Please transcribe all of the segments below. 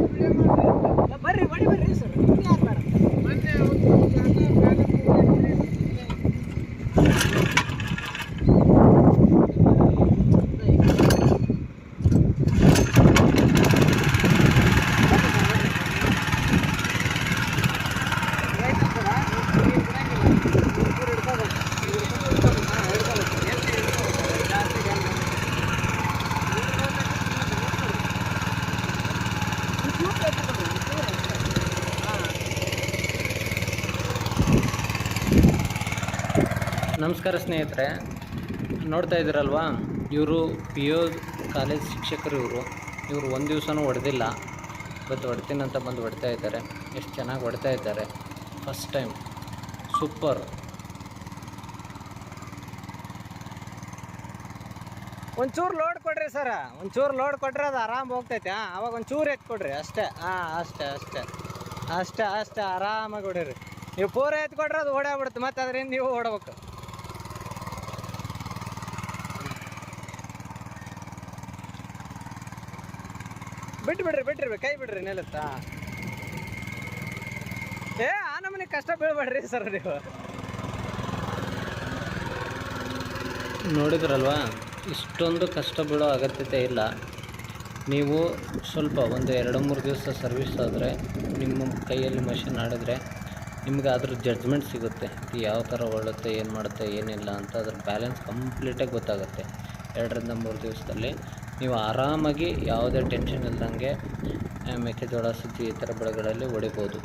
Thank you. ನಮಸ್ಕಾರ ಸ್ನೇಹಿತರೆ, ನೋಡ್ತಾ ಇದ್ದೀರಲ್ವಾ? ಇವರು ಪಿ ಯು ಕಾಲೇಜ್ ಶಿಕ್ಷಕರು ಇವರು. ಇವರು ಒಂದು ದಿವಸನೂ ಹೊಡೆದಿಲ್ಲ. ಇವತ್ತು ಹೊಡ್ತೀನಂತ ಬಂದು ಹೊಡ್ತಾ ಇದ್ದಾರೆ. ಎಷ್ಟು ಚೆನ್ನಾಗಿ ಹೊಡ್ತಾ ಇದ್ದಾರೆ. ಫಸ್ಟ್ ಟೈಮ್ ಸೂಪರ್ ಒಂಚೂರು ಲೋಡ್ ಕೊಡ್ರಿ ಸರ ಒಂಚೂರು ಲೋಡ್ ಕೊಟ್ಟರೆ ಅದು ಆರಾಮ್ ಹೋಗ್ತೈತೆ. ಅವಾಗ ಒಂಚೂರು ಎತ್ತು ಕೊಡ್ರಿ. ಅಷ್ಟೇ. ಹಾಂ, ಅಷ್ಟೇ ಅಷ್ಟೇ. ಅಷ್ಟೇ ಅಷ್ಟೇ. ಆರಾಮಾಗಿ ಹೊಡೀರಿ. ನೀವು ಪೂರ ಎತ್ಕೊಟ್ರೆ ಅದು ಓಡಾಡ್ಬಿಡುತ್ತೆ ಮತ್ತೆ ಅದರಿಂದ ನೀವು ಓಡ್ಬೇಕು. ಬಿಟ್ಟು ಬಿಡ್ರಿ ಬಿಟ್ರಿ ಕೈ ಬಿಡ್ರಿ, ನೆಲತ್ತಾ? ಏ, ಆ ನಮ್ಮನೆ ಕಷ್ಟ ಬೀಳ್ಬೇಡ್ರಿ ಸರ್ ನೀವು. ನೋಡಿದ್ರಲ್ವಾ? ಇಷ್ಟೊಂದು ಕಷ್ಟ ಬೀಳೋ ಅಗತ್ಯತೆ ಇಲ್ಲ. ನೀವು ಸ್ವಲ್ಪ ಒಂದು ಎರಡು ಮೂರು ದಿವಸ ಸರ್ವಿಸ್ ಆದರೆ, ನಿಮ್ಮ ಕೈಯಲ್ಲಿ ಮಷಿನ್ ಆಡಿದ್ರೆ, ನಿಮ್ಗೆ ಅದ್ರ ಜಡ್ಜ್ಮೆಂಟ್ ಸಿಗುತ್ತೆ. ಯಾವ ಥರ ಒಳ್ಳುತ್ತೆ, ಏನು ಮಾಡುತ್ತೆ, ಏನಿಲ್ಲ ಅಂತ ಅದ್ರ ಬ್ಯಾಲೆನ್ಸ್ ಕಂಪ್ಲೀಟಾಗಿ ಗೊತ್ತಾಗುತ್ತೆ. ಎರಡರಿಂದ ಮೂರು ದಿವಸದಲ್ಲಿ ನೀವು ಆರಾಮಾಗಿ ಯಾವುದೇ ಟೆನ್ಷನ್ ಇಲ್ದಂಗೆ ಮೆಕ್ಕೆಜೋಳ ಸುದ್ದಿ ಈ ಥರ ಬೆಳೆಗಳಲ್ಲಿ ಹೊಡಿಬೋದು.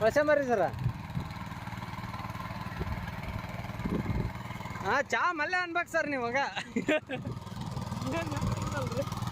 ಮರಿ ಬರ್ರಿ ಸರ. ಹಾಂ ಚಾ ಮಲ್ಲೆ ಅನ್ಬೇಕು ಸರ್ ನೀವಾಗ.